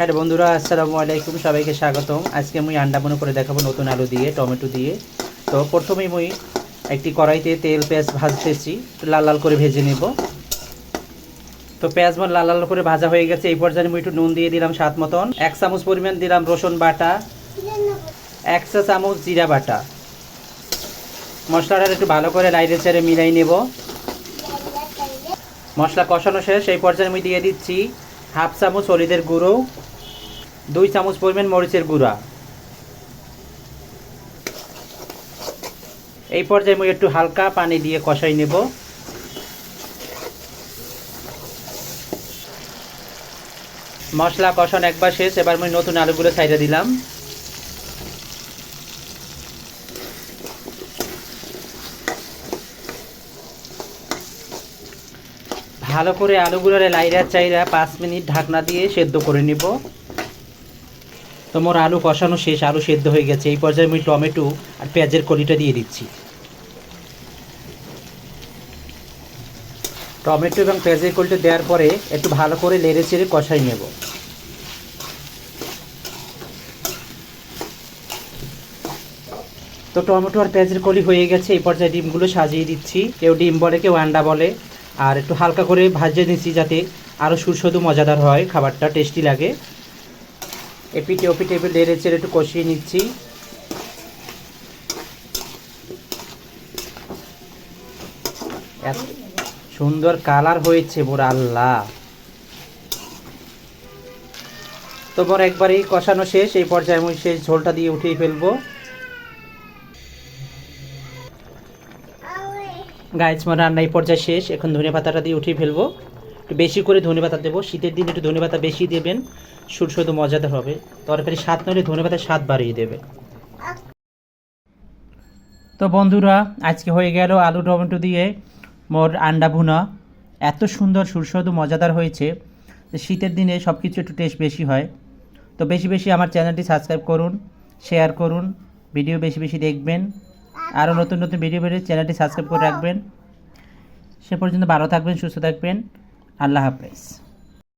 Hello বন্ধুরা, আসসালামু আলাইকুম, সবাইকে স্বাগতম। আজকে আমি আন্ডা মনে করে দেখাবো নতুন আলু দিয়ে, টমেটো দিয়ে। তো প্রথমেই মুই একটি কড়াইতে তেল, পেঁয়াজ ভাজতেছি, লাল লাল করে ভেজে নেব। তো পেঁয়াজ মন লাল লাল করে ভাজা হয়ে গেছে, এই পর্যায়ে আমি একটু নুন দিয়ে দিলাম স্বাদ মতন। এক চামচ পরিমাণ দিলাম রসুন বাটা। এক চা চামচ জিরা বাটা। মশলাটা একটু ভালো করে লাইরে চেড়ে মিলাই নেব। মশলা কষানো শেষ, এই পর্যায়ে আমি দিয়ে দিচ্ছি হাফ চামচ হলুদের গুঁড়ো। দুই চামচ পরিমাণ মরিচের গুঁড়া। এই পর্যায়ে আমি একটু হালকা পানি দিয়ে কষাই নেব। মশলা কষানো একবার শেষ, এবার আমি নতুন আলুগুলো সাইডে দিলাম। ভালো করে আলুগুলোরে লাইরা চাইরা পাঁচ মিনিট ঢাকনা দিয়ে সেদ্ধ করে নিব। তো মোর আলু কষানো শেষ, আলু সেদ্ধ হয়ে গেছে। এই পর্যায়ে আমি টমেটো আর পেঁয়াজের কলিটা দিয়ে দিচ্ছি। টমেটো এবং পেঁয়াজের কলিটা দেওয়ার পরে একটু ভালো করে লেড়ে চেড়ে কষাই নেব। তো টমেটো আর পেঁয়াজের কলি হয়ে গেছে, এই পর্যায়ে ডিমগুলো সাজিয়ে দিচ্ছি। কেউ ডিম বলে, কেউ আন্ডা বলে। আর একটু হালকা করে ভাজিয়ে নিচ্ছি যাতে আরও সুস্বাদু, মজাদার হয়, খাবারটা টেস্টি লাগে। এপিটে ওপিটে এপিটে লেড়ে চেড়ে একটু কষিয়ে নিচ্ছি। সুন্দর কালার হয়েছে মোর আল্লাহ। তো মোর একবারেই কষানো শেষ এই পর্যায়ে আমি সেই ঝোলটা দিয়ে উঠিয়ে ফেলব। গাইজ আমার রান্না এই পর্যায়ে শেষ এখন ধনে পাতাটা দিয়ে উঠিয়ে ফেলব। একটু বেশি করে ধনে পাতা দেবো। শীতের দিনে একটু ধনে পাতা বেশি দেবেন সুস্বাদু মজাদার হবে। তরকারি স্বাদ নইলে ধনে পাতার স্বাদ বাড়িয়ে দেবে। তো বন্ধুরা, আজকে হয়ে গেল আলু টমেটো দিয়ে মোর আন্ডা ভুনা। এত সুন্দর সুস্বাদু মজাদার হয়েছে। শীতের দিনে সব কিছু একটু টেস্ট বেশি হয়। তো বেশি বেশি আমার চ্যানেলটি সাবস্ক্রাইব করুন শেয়ার করুন ভিডিও বেশি বেশি দেখবেন। আরও নতুন নতুন ভিডিও বেরিয়ে চ্যানেলটি সাবস্ক্রাইব করে রাখবেন। সে পর্যন্ত ভালো থাকবেন, সুস্থ থাকবেন। আল্লাহ হাফেজ।